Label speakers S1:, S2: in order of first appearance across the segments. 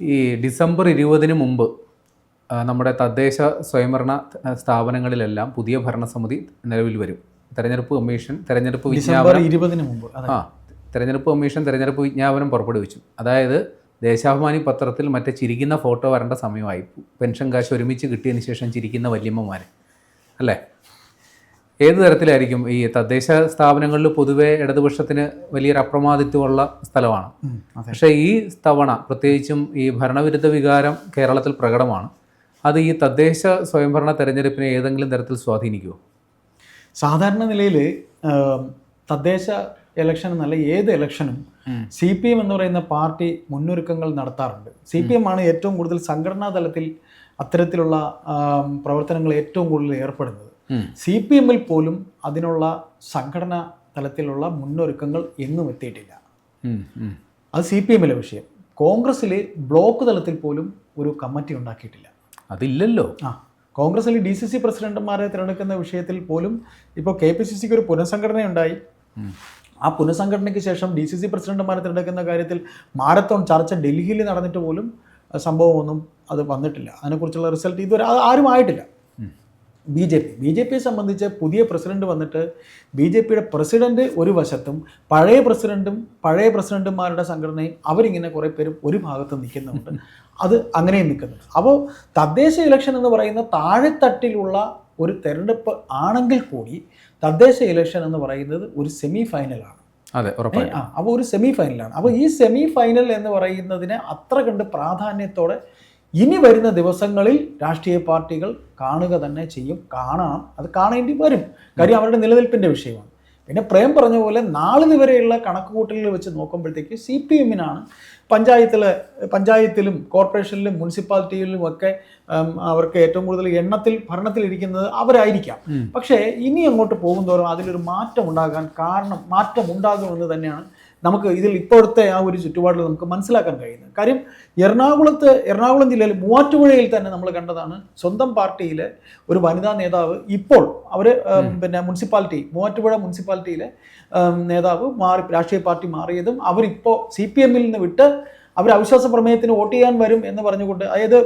S1: ഈ ഡിസംബർ ഇരുപതിന് മുമ്പ് നമ്മുടെ തദ്ദേശ സ്വയംഭരണ സ്ഥാപനങ്ങളിലെല്ലാം പുതിയ ഭരണസമിതി നിലവിൽ വരും. തെരഞ്ഞെടുപ്പ് കമ്മീഷൻ തെരഞ്ഞെടുപ്പ് വിജ്ഞാപനം
S2: ഇരുപതിന് മുമ്പ്
S1: ആ തെരഞ്ഞെടുപ്പ് കമ്മീഷൻ തെരഞ്ഞെടുപ്പ് വിജ്ഞാപനം പുറപ്പെടുവിച്ചു. അതായത് ദേശാഭിമാനി പത്രത്തിൽ മറ്റേ ചിരിക്കുന്ന ഫോട്ടോ വരേണ്ട സമയമായി. പെൻഷൻ കാശ് ഒരുമിച്ച് കിട്ടിയതിന് ശേഷം ചിരിക്കുന്ന വല്യമ്മമാർ അല്ലേ? ഏത് തരത്തിലായിരിക്കും ഈ തദ്ദേശ സ്ഥാപനങ്ങളിൽ പൊതുവേ ഇടതുപക്ഷത്തിന് വലിയൊരു അപ്രമാദിത്വമുള്ള സ്ഥലമാണ്? പക്ഷേ ഈ തവണ പ്രത്യേകിച്ചും ഈ ഭരണവിരുദ്ധ വികാരം കേരളത്തിൽ പ്രകടമാണ്. അത് ഈ തദ്ദേശ സ്വയംഭരണ തെരഞ്ഞെടുപ്പിനെ ഏതെങ്കിലും തരത്തിൽ സ്വാധീനിക്കുമോ
S2: സാധാരണ നിലയിൽ തദ്ദേശ ഇലക്ഷൻ എന്നല്ല ഏത് ഇലക്ഷനും സി പി എം എന്ന് പറയുന്ന പാർട്ടി മുന്നൊരുക്കങ്ങൾ നടത്താറുണ്ട്. സി പി എം ആണ് ഏറ്റവും കൂടുതൽ സംഘടനാ തലത്തിൽ അത്തരത്തിലുള്ള പ്രവർത്തനങ്ങൾ ഏറ്റവും കൂടുതൽ ഏർപ്പെടുന്നത്. സി പി എമ്മിൽ പോലും അതിനുള്ള സംഘടനാ തലത്തിലുള്ള മുന്നൊരുക്കങ്ങൾ എങ്ങും എത്തിയിട്ടില്ല. അത് സി പി എമ്മിലെ വിഷയം. കോൺഗ്രസ്സിൽ ബ്ലോക്ക് തലത്തിൽ പോലും ഒരു കമ്മിറ്റി ഉണ്ടാക്കിയിട്ടില്ല.
S1: അതില്ലല്ലോ.
S2: ആ കോൺഗ്രസ്സിൽ ഡി സി സി പ്രസിഡന്റുമാരെ തിരഞ്ഞെടുക്കുന്ന വിഷയത്തിൽ പോലും ഇപ്പോൾ കെ പി സി സിക്ക് ഒരു പുനഃസംഘടന ഉണ്ടായി ആ പുനഃസംഘടനയ്ക്ക് ശേഷം ഡി സി സി പ്രസിഡന്റുമാരെ തിരഞ്ഞെടുക്കുന്ന കാര്യത്തിൽ മാരത്തോൺ ചർച്ച ഡൽഹിയിൽ നടന്നിട്ട് പോലും സംഭവമൊന്നും അത് വന്നിട്ടില്ല. അതിനെക്കുറിച്ചുള്ള റിസൾട്ട് ഇതുവരെ അത് ആരും ആയിട്ടില്ല. B J P B J പിയെ സംബന്ധിച്ച് പുതിയ പ്രസിഡന്റ് വന്നിട്ട് ബി ജെ പിയുടെ പ്രസിഡന്റ് ഒരു വശത്തും പഴയ പ്രസിഡന്റും പഴയ പ്രസിഡന്റുമാരുടെ സംഘടനയും അവരിങ്ങനെ കുറേ പേരും ഒരു ഭാഗത്ത് നിൽക്കുന്നുണ്ട്. അത് അങ്ങനെയും നിൽക്കുന്നുണ്ട്. അപ്പോൾ തദ്ദേശ ഇലക്ഷൻ എന്ന് പറയുന്ന താഴെത്തട്ടിലുള്ള ഒരു തെരഞ്ഞെടുപ്പ് ആണെങ്കിൽ കൂടി തദ്ദേശ ഇലക്ഷൻ എന്ന് പറയുന്നത് ഒരു സെമി ഫൈനലാണ്
S1: അതെ ഉറപ്പായി.
S2: അപ്പോൾ ഒരു സെമി ഫൈനലാണ് അപ്പോൾ ഈ സെമി ഫൈനൽ എന്ന് പറയുന്നതിന് അത്ര കണ്ട് പ്രാധാന്യത്തോടെ ഇനി വരുന്ന ദിവസങ്ങളിൽ രാഷ്ട്രീയ പാർട്ടികൾ കാണുക തന്നെ ചെയ്യും. കാണാം അത് കാണേണ്ടി വരും. കാര്യം അവരുടെ നിലനിൽപ്പിന്റെ വിഷയമാണ്. പിന്നെ പ്രേം പറഞ്ഞ പോലെ നാളിത് വരെയുള്ള കണക്കുകൂട്ടലുകൾ വെച്ച് നോക്കുമ്പോഴത്തേക്ക് സി പി എമ്മിനാണ് പഞ്ചായത്തിൽ പഞ്ചായത്തിലും കോർപ്പറേഷനിലും മുനിസിപ്പാലിറ്റിയിലും ഒക്കെ അവർക്ക് ഏറ്റവും കൂടുതൽ എണ്ണത്തിൽ ഭരണത്തിലിരിക്കുന്നത് അവരായിരിക്കാം. പക്ഷേ ഇനി അങ്ങോട്ട് പോകുന്തോറും അതിലൊരു മാറ്റം ഉണ്ടാകാൻ കാരണം മാറ്റം ഉണ്ടാകുമെന്ന് തന്നെയാണ് നമുക്ക് ഇതിൽ ഇപ്പോഴത്തെ ആ ഒരു ചുറ്റുപാടിൽ നമുക്ക് മനസ്സിലാക്കാൻ കഴിയുന്നത്. കാര്യം എറണാകുളത്ത് എറണാകുളം ജില്ലയിൽ മൂവാറ്റുപുഴയിൽ തന്നെ നമ്മൾ കണ്ടതാണ് സ്വന്തം പാർട്ടിയിലെ ഒരു വനിതാ നേതാവ് ഇപ്പോൾ അവർ പിന്നെ മുനിസിപ്പാലിറ്റി മൂവാറ്റുപുഴ മുനിസിപ്പാലിറ്റിയിലെ നേതാവ് മാറി രാഷ്ട്രീയ പാർട്ടി മാറിയതും അവരിപ്പോൾ സി പി എമ്മിൽ നിന്ന് വിട്ട് അവർ അവിശ്വാസ പ്രമേയത്തിന് വോട്ട് ചെയ്യാൻ വരും എന്ന് പറഞ്ഞുകൊണ്ട് അതായത്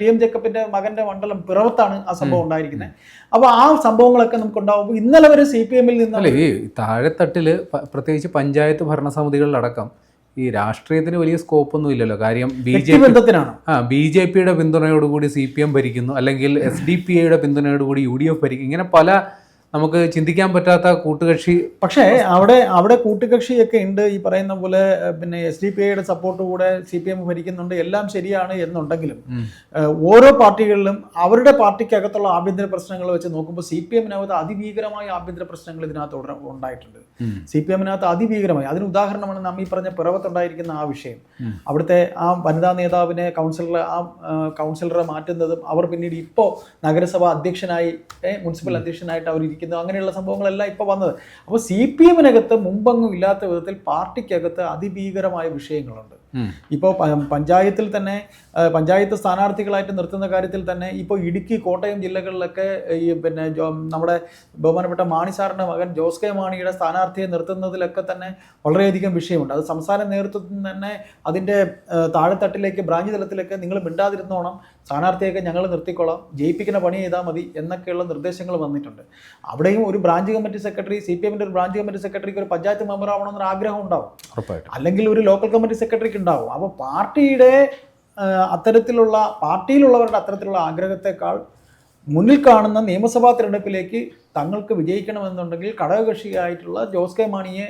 S2: ടി എം ജേക്കബിന്റെ മകന്റെ മണ്ഡലം പിറവത്താണ് ആ സംഭവം ഉണ്ടായിരിക്കുന്നത്. അപ്പോൾ ആ സംഭവങ്ങളൊക്കെ നമുക്ക് ഉണ്ടാവും ഇന്നലെ വരെ സി പി എമ്മിൽ നിന്ന്
S1: ഈ താഴെത്തട്ടിൽ പ്രത്യേകിച്ച് പഞ്ചായത്ത് ഭരണസമിതികളിലടക്കം ഈ രാഷ്ട്രീയത്തിന് വലിയ സ്കോപ്പ് ഒന്നും ഇല്ലല്ലോ. കാര്യം ബി ജെ പി
S2: വ്യക്തിബന്ധത്തിനാണ്?
S1: ആ ബി ജെ പിയുടെ പിന്തുണയോടുകൂടി സി പി എം ഭരിക്കുന്നു. അല്ലെങ്കിൽ എസ് ഡി പി ഐയുടെ പിന്തുണയോടുകൂടി യു ഡി എഫ് ഭരിക്കും ഇങ്ങനെ പല നമുക്ക് ചിന്തിക്കാൻ പറ്റാത്ത കൂട്ടുകക്ഷി
S2: പക്ഷേ അവിടെ അവിടെ കൂട്ടുകക്ഷിയൊക്കെ ഉണ്ട്. ഈ പറയുന്ന പോലെ പിന്നെ എസ് ഡി പി ഐയുടെ സപ്പോർട്ട് കൂടെ സി പി എം ഭരിക്കുന്നുണ്ട്. എല്ലാം ശരിയാണ് എന്നുണ്ടെങ്കിലും ഓരോ പാർട്ടികളിലും അവരുടെ പാർട്ടിക്കകത്തുള്ള ആഭ്യന്തര പ്രശ്നങ്ങൾ വെച്ച് നോക്കുമ്പോൾ സി പി എമ്മിനകത്ത് അതിഭീകരമായ ആഭ്യന്തര പ്രശ്നങ്ങൾ ഇതിനകത്ത് ഉണ്ടായിട്ടുണ്ട്. സി പി എമ്മിനകത്ത് അതിഭീകരമായി. അതിന് ഉദാഹരണമാണ് നാം ഈ പറഞ്ഞ പിറവത്തുണ്ടായിരിക്കുന്ന ആ വിഷയം. അവിടുത്തെ ആ വനിതാ നേതാവിനെ കൗൺസിലർ ആ, കൗൺസിലറെ മാറ്റുന്നതും അവർ പിന്നീട് ഇപ്പോൾ നഗരസഭ അധ്യക്ഷനായി മുനിസിപ്പൽ അധ്യക്ഷനായിട്ട് അവർ ഇരിക്കുന്നു അങ്ങനെയുള്ള സംഭവങ്ങളെല്ലാം ഇപ്പോൾ വന്നത് അപ്പോൾ സി പി എമ്മിനകത്ത് മുമ്പങ്ങും ഇല്ലാത്ത വിധത്തിൽ പാർട്ടിക്കകത്ത് അതിഭീകരമായ വിഷയങ്ങളുണ്ട്. ഇപ്പോൾ പഞ്ചായത്തിൽ തന്നെ പഞ്ചായത്ത് സ്ഥാനാർത്ഥികളായിട്ട് നിർത്തുന്ന കാര്യത്തിൽ തന്നെ ഇപ്പോൾ ഇടുക്കി കോട്ടയം ജില്ലകളിലൊക്കെ ഈ പിന്നെ നമ്മുടെ ബഹുമാനപ്പെട്ട മാണി സാറിന്റെ മകൻ ജോസ് കെ മാണിയുടെ സ്ഥാനാർത്ഥിയെ നിർത്തുന്നതിലൊക്കെ തന്നെ വളരെയധികം വിഷയമുണ്ട്. അത് സംസ്ഥാന നേതൃത്വത്തിൽ തന്നെ അതിന്റെ താഴെത്തട്ടിലേക്ക് ബ്രാഞ്ച് തലത്തിലേക്ക് നിങ്ങൾ മിണ്ടാതിരുന്നോണം സ്ഥാനാർത്ഥിയൊക്കെ ഞങ്ങൾ നിർത്തിക്കോളാം ജയിപ്പിക്കുന്ന പണി ചെയ്താൽ മതി എന്നൊക്കെയുള്ള നിർദ്ദേശങ്ങൾ വന്നിട്ടുണ്ട്. അവിടെയും ഒരു branch committee secretary C P എമ്മിന്റെ ഒരു ബ്രാഞ്ച് കമ്മിറ്റി സെക്രട്ടറിക്ക് ഒരു പഞ്ചായത്ത് മെമ്പർ ആവണമെന്നൊരു ആഗ്രഹം ഉണ്ടാവും അല്ലെങ്കിൽ ഒരു ലോക്കൽ കമ്മിറ്റി സെക്രട്ടറിക്ക് ഉണ്ടാവും. അപ്പോൾ പാർട്ടിയുടെ അത്തരത്തിലുള്ള പാർട്ടിയിലുള്ളവരുടെ അത്തരത്തിലുള്ള ആഗ്രഹത്തെക്കാൾ മുന്നിൽ കാണുന്ന നിയമസഭാ തിരഞ്ഞെടുപ്പിലേക്ക് തങ്ങൾക്ക് വിജയിക്കണമെന്നുണ്ടെങ്കിൽ ഘടകകക്ഷിയായിട്ടുള്ള ജോസ് കെ മാണിയെ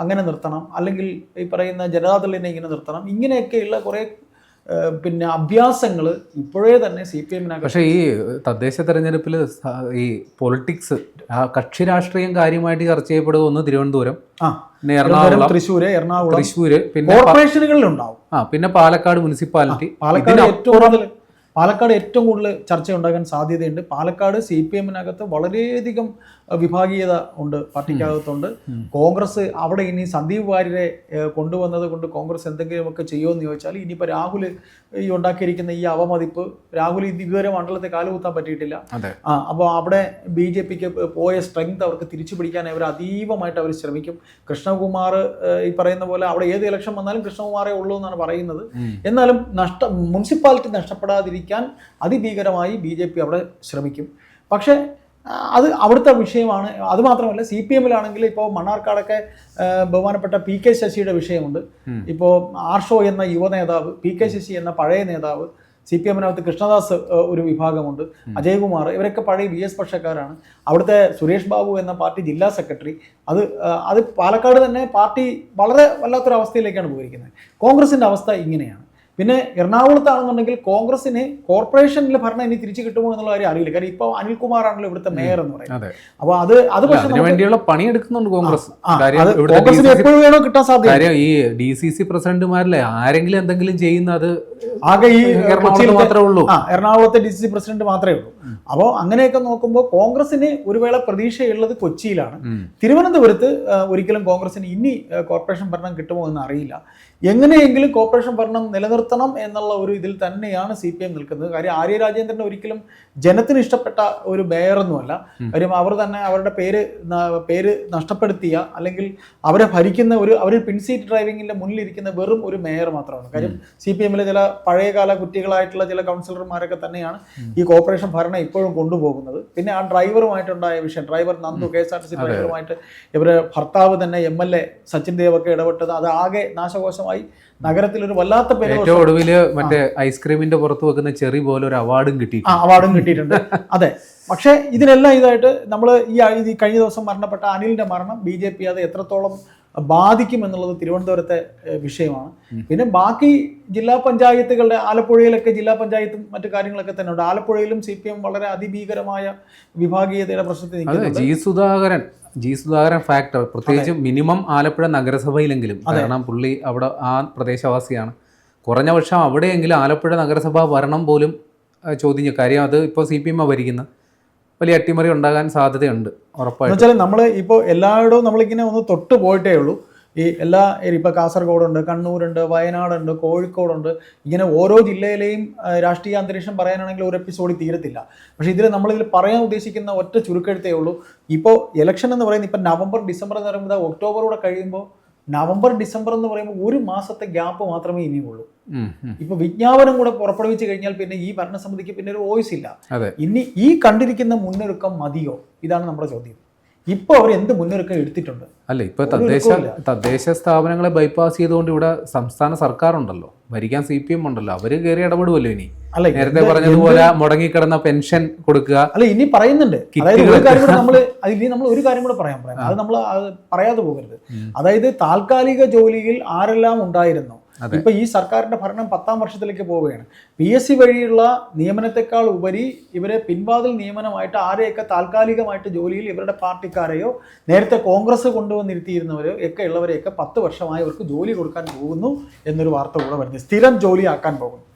S2: അങ്ങനെ നിർത്തണം. അല്ലെങ്കിൽ ഈ പറയുന്ന ജനതാദളിനെ ഇങ്ങനെ നിർത്തണം. ഇങ്ങനെയൊക്കെയുള്ള കുറേ പിന്നെ അഭ്യാസങ്ങൾ ഇപ്പോഴേ തന്നെ സി പി എമ്മിനെ
S1: പക്ഷേ ഈ തദ്ദേശ തെരഞ്ഞെടുപ്പിൽ ഈ പൊളിറ്റിക്സ് കക്ഷി രാഷ്ട്രീയം കാര്യമായിട്ട് ചർച്ച ചെയ്യപ്പെടുക ഒന്ന് തിരുവനന്തപുരം
S2: ആ
S1: പിന്നെ എറണാകുളം
S2: തൃശ്ശൂര് എറണാകുളം
S1: തൃശ്ശൂര് പിന്നെ
S2: കോർപ്പറേഷനുകളിലുണ്ടാവും.
S1: ആ പിന്നെ പാലക്കാട് മുനിസിപ്പാലിറ്റി
S2: പാലക്കാട് ഏറ്റവും കൂടുതൽ പാലക്കാട് ഏറ്റവും കൂടുതൽ ചർച്ച ഉണ്ടാകാൻ സാധ്യതയുണ്ട്. പാലക്കാട് സി പി എമ്മിനകത്ത് വളരെയധികം വിഭാഗീയത ഉണ്ട് പാർട്ടിക്കകത്തുണ്ട്. കോൺഗ്രസ് അവിടെ ഇനി സന്ദീപ് വാര്യരെ കൊണ്ടുവന്നത് കൊണ്ട് കോൺഗ്രസ് എന്തെങ്കിലുമൊക്കെ ചെയ്യുമെന്ന് ചോദിച്ചാൽ ഇനിയിപ്പോൾ രാഹുൽ ഈ ഉണ്ടാക്കിയിരിക്കുന്ന ഈ അവമതിപ്പ് രാഹുൽ ഇതുവരെ മണ്ഡലത്തെ കാലുകുത്താൻ പറ്റിയിട്ടില്ല. ആ അപ്പോൾ അവിടെ ബി ജെ പിക്ക് പോയ സ്ട്രെങ്ത് അവർക്ക് തിരിച്ചു പിടിക്കാൻ അവർ അതീവമായിട്ട് അവർ ശ്രമിക്കും. കൃഷ്ണകുമാർ ഈ പറയുന്ന പോലെ അവിടെ ഏത് ഇലക്ഷൻ വന്നാലും കൃഷ്ണകുമാറേ ഉള്ളൂ എന്നാണ് പറയുന്നത്. എന്നാലും നഷ്ട മുനിസിപ്പാലിറ്റി നഷ്ടപ്പെടാതിരിക്കാൻ അതിഭീകരമായി ബി ജെ പി അവിടെ ശ്രമിക്കും. പക്ഷേ അത് അവിടുത്തെ വിഷയമാണ്. അതുമാത്രമല്ല സി പി എമ്മിലാണെങ്കിൽ ഇപ്പോൾ മണ്ണാർക്കാടൊക്കെ ബഹുമാനപ്പെട്ട പി കെ ശശിയുടെ വിഷയമുണ്ട്. ഇപ്പോൾ ആർഷോ എന്ന യുവ നേതാവ് പി കെ ശശി എന്ന പഴയ നേതാവ് സി പി എമ്മിനകത്ത് കൃഷ്ണദാസ് ഒരു വിഭാഗമുണ്ട്. അജയ്കുമാർ ഇവരൊക്കെ പഴയ വി എസ് പക്ഷക്കാരാണ്. അവിടുത്തെ സുരേഷ് ബാബു എന്ന പാർട്ടി ജില്ലാ സെക്രട്ടറി അത് അത് പാലക്കാട് തന്നെ പാർട്ടി വളരെ വല്ലാത്തൊരു അവസ്ഥയിലേക്കാണ് പോയിരിക്കുന്നത്. കോൺഗ്രസിന്റെ അവസ്ഥ ഇങ്ങനെയാണ്. പിന്നെ എറണാകുളത്താണെന്നുണ്ടെങ്കിൽ കോൺഗ്രസിന് കോർപ്പറേഷനിലെ ഭരണം ഇനി തിരിച്ചു കിട്ടുമോ എന്നുള്ള കാര്യം അറിയില്ല. കാരണം ഇപ്പോൾ അനിൽകുമാറാണല്ലോ ഇവിടുത്തെ മേയർ എന്ന് പറയുന്നത്. അപ്പോൾ അത് അത് പക്ഷേ
S1: വേണ്ടിയുള്ള പണിയെടുക്കുന്നുണ്ട് കോൺഗ്രസ്.
S2: കോൺഗ്രസിന് എപ്പോഴും വേണോ കിട്ടാൻ സാധ്യത.
S1: ഈ ഡി സി സി പ്രസിഡന്റുമാരിലെ ആരെങ്കിലും എന്തെങ്കിലും ചെയ്യുന്ന അത്
S2: ആകെ ഈ
S1: മാത്രമേ ഉള്ളൂ.
S2: എറണാകുളത്തെ ഡി സി സി പ്രസിഡന്റ് മാത്രമേ ഉള്ളൂ. അപ്പോൾ അങ്ങനെയൊക്കെ നോക്കുമ്പോൾ കോൺഗ്രസിന് ഒരു വേള പ്രതീക്ഷയുള്ളത് കൊച്ചിയിലാണ്. തിരുവനന്തപുരത്ത് ഒരിക്കലും കോൺഗ്രസിന് ഇനി കോർപ്പറേഷൻ ഭരണം കിട്ടുമോ എന്ന് അറിയില്ല. എങ്ങനെയെങ്കിലും കോർപ്പറേഷൻ ഭരണം നിലനിർത്തണം എന്നുള്ള ഒരു ഇതിൽ തന്നെയാണ് സി പി എം നിൽക്കുന്നത്. കാര്യം ആര്യ രാജേന്ദ്രൻ ഒരിക്കലും ജനത്തിന് ഇഷ്ടപ്പെട്ട ഒരു മേയറൊന്നുമല്ല കാര്യം അവർ തന്നെ അവരുടെ പേര് പേര് നഷ്ടപ്പെടുത്തിയ അല്ലെങ്കിൽ അവരെ ഭരിക്കുന്ന ഒരു അവർ പിൻസീറ്റ് ഡ്രൈവിങ്ങിന്റെ മുന്നിലിരിക്കുന്ന വെറും ഒരു മേയർ മാത്രമാണ്. കാര്യം സി പി എമ്മിലെ ചില പഴയകാല കുറ്റികളായിട്ടുള്ള ചില കൗൺസിലർമാരൊക്കെ തന്നെയാണ് ഈ കോർപ്പറേഷൻ ഭരണം ഇപ്പോഴും കൊണ്ടുപോകുന്നത്. പിന്നെ ആ ഡ്രൈവറുമായിട്ടുണ്ടായ വിഷയം driver Nandu K S R T C ഡ്രൈവറുമായിട്ട് ഇവരെ ഭർത്താവ് തന്നെ എം എൽ എ സച്ചിൻ ദേവൊക്കെ ഇടപെട്ടത് അത് ആകെ നാശകോശമായി നഗരത്തിൽ ഒരു വല്ലാത്ത
S1: ഏറ്റവും ഒടുവിൽ മറ്റേ ഐസ്ക്രീമിന്റെ പുറത്ത് വെക്കുന്ന ചെറി പോലെ ഒരു അവാർഡും കിട്ടി
S2: അവാർഡും കിട്ടിയിട്ടുണ്ട്. അതെ. പക്ഷേ ഇതിനെല്ലാം ഇതായിട്ട് നമ്മൾ ഈ കഴിഞ്ഞ ദിവസം മരണപ്പെട്ട അനിലിന്റെ മരണം ബി ജെ പി അത് എത്രത്തോളം ബാധിക്കും എന്നുള്ളത് തിരുവനന്തപുരത്തെ വിഷയമാണ്. പിന്നെ ബാക്കി ജില്ലാ പഞ്ചായത്തുകളുടെ ആലപ്പുഴയിലൊക്കെ ജില്ലാ പഞ്ചായത്തും മറ്റു കാര്യങ്ങളൊക്കെ തന്നെ ഉണ്ട്. ആലപ്പുഴയിലും സി പി എം വളരെ അതിഭീകരമായ വിഭാഗീയതയുടെ പ്രശ്നത്തിൽ
S1: G Sudhakaran G Sudhakaran factor പ്രത്യേകിച്ച് മിനിമം ആലപ്പുഴ നഗരസഭയിലെങ്കിലും കാരണം പുള്ളി അവിടെ ആ പ്രദേശവാസിയാണ്. കുറഞ്ഞ പക്ഷം അവിടെയെങ്കിലും ആലപ്പുഴ നഗരസഭ ഭരണം പോലും ചോദ്യം ചെയ്യും. കാര്യം അത് ഇപ്പോൾ സി പി എം ഭരിക്കുന്ന വലിയ അട്ടിമറി ഉണ്ടാകാൻ സാധ്യതയുണ്ട് ഉറപ്പായിട്ടും.
S2: നമ്മൾ ഇപ്പോൾ എല്ലായിടവും നമ്മളിങ്ങനെ ഒന്ന് തൊട്ട് പോയിട്ടേ ഉള്ളൂ. ഈ എല്ലാ ഇപ്പോൾ കാസർഗോഡുണ്ട് കണ്ണൂരുണ്ട് വയനാടുണ്ട് കോഴിക്കോടുണ്ട്. ഇങ്ങനെ ഓരോ ജില്ലയിലെയും രാഷ്ട്രീയ അന്തരീക്ഷം പറയാനാണെങ്കിൽ ഒരു എപ്പിസോഡിൽ തീരത്തില്ല. പക്ഷേ ഇതിൽ നമ്മളിതിൽ പറയാൻ ഉദ്ദേശിക്കുന്ന ഒറ്റ ചുരുക്കെഴുത്തേ ഉള്ളൂ. ഇപ്പോൾ ഇലക്ഷൻ എന്ന് പറയുന്നത് ഇപ്പം നവംബർ ഡിസംബർ എന്ന് പറയുമ്പോൾ ഒക്ടോബറൂടെ കഴിയുമ്പോൾ നവംബർ ഡിസംബർ എന്ന് പറയുമ്പോൾ ഒരു മാസത്തെ ഗ്യാപ്പ് മാത്രമേ ഇനിയുള്ളൂ. ഇപ്പൊ വിജ്ഞാപനം കൂടെ പുറപ്പെടുവിച്ചു കഴിഞ്ഞാൽ പിന്നെ ഈ ഭരണസമിതിക്ക് പിന്നെ ഒരു വോയിസ് ഇല്ല. ഇനി ഈ കണ്ടിരിക്കുന്ന മുന്നൊരുക്കം മതിയോ? ഇതാണ് നമ്മുടെ ചോദ്യം. ഇപ്പോൾ അവർ എന്ത് മുന്നൊരുക്കം എടുത്തിട്ടുണ്ട്?
S1: അല്ല ഇപ്പൊ തദ്ദേശ തദ്ദേശ സ്ഥാപനങ്ങളെ ബൈപ്പാസ് ചെയ്തുകൊണ്ട് ഇവിടെ സംസ്ഥാന സർക്കാർ ഉണ്ടല്ലോ ഭരിക്കാൻ സി പി എം ഉണ്ടല്ലോ. അവർ കയറി ഇടപെടുമല്ലോ ഇനി.
S2: അല്ല
S1: നേരത്തെ പറഞ്ഞതുപോലെ മുടങ്ങിക്കിടന്ന പെൻഷൻ കൊടുക്കുക.
S2: അല്ല ഇനി പറയുന്നുണ്ട്. അതായത് ഒരു കാര്യം കൂടെ നമ്മൾ ഇനി നമ്മൾ ഒരു കാര്യം കൂടെ പറയാൻ പറയാം. അത് നമ്മൾ പറയാതെ പോകരുത്. അതായത് താൽക്കാലിക ജോലിയിൽ ആരെല്ലാം ഉണ്ടായിരുന്നു. ഇപ്പൊ ഈ സർക്കാരിന്റെ ഭരണം പത്താം വർഷത്തിലേക്ക് പോവുകയാണ്. പി എസ് സി വഴിയുള്ള നിയമനത്തെക്കാൾ ഉപരി ഇവരെ പിൻവാതിൽ നിയമനമായിട്ട് ആരെയൊക്കെ താൽക്കാലികമായിട്ട് ജോലിയിൽ ഇവരുടെ പാർട്ടിക്കാരെയോ നേരത്തെ കോൺഗ്രസ് കൊണ്ടുവന്നിരുത്തിയിരുന്നവരോ ഒക്കെ ഉള്ളവരെയൊക്കെ പത്ത് വർഷമായി അവർക്ക് ജോലി കൊടുക്കാൻ പോകുന്നു എന്നൊരു വാർത്ത കൂടെ വരുന്നത് സ്ഥിരം ജോലിയാക്കാൻ പോകുന്നു.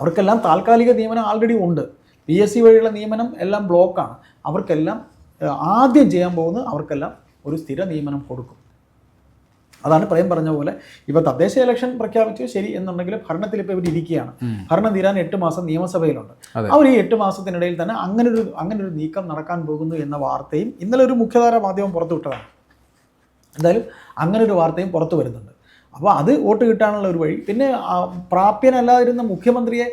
S2: അവർക്കെല്ലാം താൽക്കാലിക നിയമനം ആൾറെഡി ഉണ്ട്. പി എസ് സി വഴിയുള്ള നിയമനം എല്ലാം ബ്ലോക്കാണ് അവർക്കെല്ലാം ആദ്യം ചെയ്യാൻ പോകുന്നത് അവർക്കെല്ലാം ഒരു സ്ഥിര നിയമനം കൊടുക്കും. അതാണ് പ്രേം പറഞ്ഞ പോലെ. ഇപ്പൊ തദ്ദേശ ഇലക്ഷൻ പ്രഖ്യാപിച്ചു ശരി എന്നുണ്ടെങ്കിൽ ഭരണത്തിൽ ഇപ്പൊ ഇവർ ഇരിക്കുകയാണ്. ഭരണം തീരാൻ എട്ട് മാസം നിയമസഭയിലുണ്ട്. അവർ ഈ എട്ട് മാസത്തിനിടയിൽ തന്നെ അങ്ങനെ ഒരു നീക്കം നടക്കാൻ പോകുന്നു എന്ന വാർത്തയും ഇന്നലെ ഒരു മുഖ്യധാര മാധ്യമം പുറത്തുവിട്ടതാണ്. എന്തായാലും അങ്ങനെ ഒരു വാർത്തയും പുറത്തു വരുന്നുണ്ട്. അപ്പോൾ അത് വോട്ട് കിട്ടാനുള്ള ഒരു വഴി. പിന്നെ പ്രാപ്യനല്ലാതിരുന്ന മുഖ്യമന്ത്രിയെ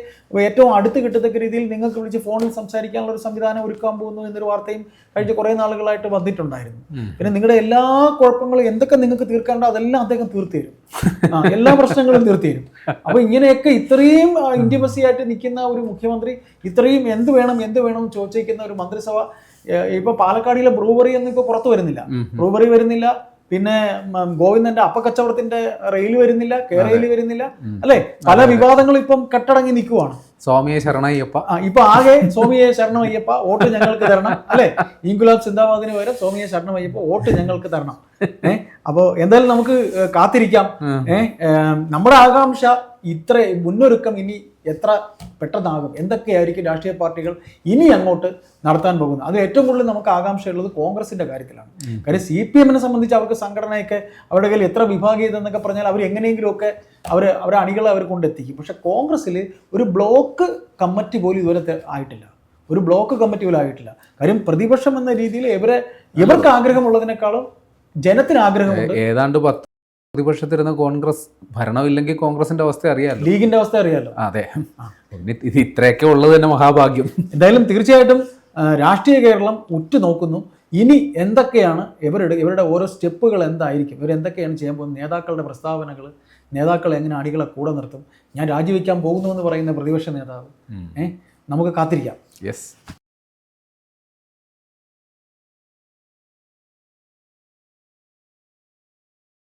S2: ഏറ്റവും അടുത്ത് കിട്ടത്തക്ക രീതിയിൽ നിങ്ങൾക്ക് വിളിച്ച് ഫോണിൽ സംസാരിക്കാനുള്ള ഒരു സംവിധാനം ഒരുക്കാൻ പോകുന്നു എന്നൊരു വാർത്തയും കഴിഞ്ഞ കുറേ നാളുകളായിട്ട് വന്നിട്ടുണ്ടായിരുന്നു. പിന്നെ നിങ്ങളുടെ എല്ലാ കുഴപ്പങ്ങളും എന്തൊക്കെ നിങ്ങൾക്ക് തീർക്കേണ്ട അതെല്ലാം അദ്ദേഹം തീർത്തു തരും. എല്ലാ പ്രശ്നങ്ങളും തീർത്തു തരും. അപ്പോൾ ഇങ്ങനെയൊക്കെ ഇത്രയും ഇന്റിമസി ആയിട്ട് നിൽക്കുന്ന ഒരു മുഖ്യമന്ത്രി ഇത്രയും എന്ത് വേണം എന്ത് വേണം ചോദിച്ചേക്കുന്ന ചോദിച്ചിരിക്കുന്ന ഒരു മന്ത്രിസഭ ഇപ്പൊ പാലക്കാടിലെ ബ്രൂവറി ഒന്നും ഇപ്പൊ പുറത്തു വരുന്നില്ല. ബ്രൂവറി വരുന്നില്ല. പിന്നെ ഗോവിന്ദന്റെ അപ്പക്കച്ചവടത്തിന്റെ റെയിൽ വരുന്നില്ല കേരയിൽ വരുന്നില്ല. അല്ലെ? പല വിവാദങ്ങളും ഇപ്പം കെട്ടടങ്ങി നിൽക്കുവാണ്.
S1: സ്വാമിയെ ശരണയ്യപ്പ.
S2: ഇപ്പൊ ആകെ സ്വാമിയെ ശരണമയ്യപ്പ വോട്ട് ഞങ്ങൾക്ക് തരണം. അല്ലെ? ഇൻകുലാബ് സിന്ദാബാദിന് പകരം സ്വാമിയെ ശരണമയ്യപ്പ വോട്ട് ഞങ്ങൾക്ക് തരണം. ഏഹ് അപ്പോ എന്തായാലും നമുക്ക് കാത്തിരിക്കാം. ഏഹ് നമ്മുടെ ആകാംക്ഷ ഇത്ര മുന്നൊരുക്കം ഇനി എത്ര പെട്ടെന്നാകും? എന്തൊക്കെയായിരിക്കും രാഷ്ട്രീയ പാർട്ടികൾ ഇനി അങ്ങോട്ട് നടത്താൻ പോകുന്നത്? അത് ഏറ്റവും കൂടുതൽ നമുക്ക് ആകാംക്ഷയുള്ളത് കോൺഗ്രസിന്റെ കാര്യത്തിലാണ്. കാര്യം സി പി എമ്മിനെ സംബന്ധിച്ച് അവർക്ക് സംഘടനയൊക്കെ അവരുടെ കയ്യിൽ എത്ര വിഭാഗീയത എന്നൊക്കെ പറഞ്ഞാൽ അവർ എങ്ങനെയെങ്കിലുമൊക്കെ അവർ അവരെ അണികളെ അവർ കൊണ്ടെത്തിക്കും. പക്ഷെ കോൺഗ്രസ്സിൽ ഒരു ബ്ലോക്ക് കമ്മിറ്റി പോലും ഇതുവരെ ആയിട്ടില്ല. ഒരു ബ്ലോക്ക് കമ്മിറ്റി പോലും ആയിട്ടില്ല. കാര്യം പ്രതിപക്ഷം എന്ന രീതിയിൽ ഇവരെ ഇവർക്ക് ആഗ്രഹമുള്ളതിനേക്കാളും ജനത്തിന് ആഗ്രഹമുണ്ട്.
S1: ഏതാണ്ട് പത്ത് പ്രതിപക്ഷത്തിരുന്ന കോൺഗ്രസ് ഭരണമില്ലെങ്കിൽ കോൺഗ്രസിന്റെ അവസ്ഥ അറിയാമല്ലോ
S2: ലീഗിന്റെ അവസ്ഥ അറിയാലോ?
S1: അതെ. ഇത് ഇത്രയൊക്കെ ഉള്ളത് തന്നെ മഹാഭാഗ്യം.
S2: എന്തായാലും തീർച്ചയായിട്ടും രാഷ്ട്രീയ കേരളം ഉറ്റുനോക്കുന്നു. ഇനി എന്തൊക്കെയാണ് ഇവരുടെ ഇവരുടെ ഓരോ സ്റ്റെപ്പുകൾ എന്തായിരിക്കും? ഇവർ എന്തൊക്കെയാണ് ചെയ്യാൻ പോകുന്നത്? നേതാക്കളുടെ പ്രസ്താവനകൾ നേതാക്കൾ എങ്ങനെ അണികളെ കൂടെ നിർത്തും? ഞാൻ രാജിവെക്കാൻ പോകുന്നു എന്ന് പറയുന്ന പ്രതിപക്ഷ നേതാവ് ഏഹ് നമുക്ക് കാത്തിരിക്കാം.
S1: യെസ്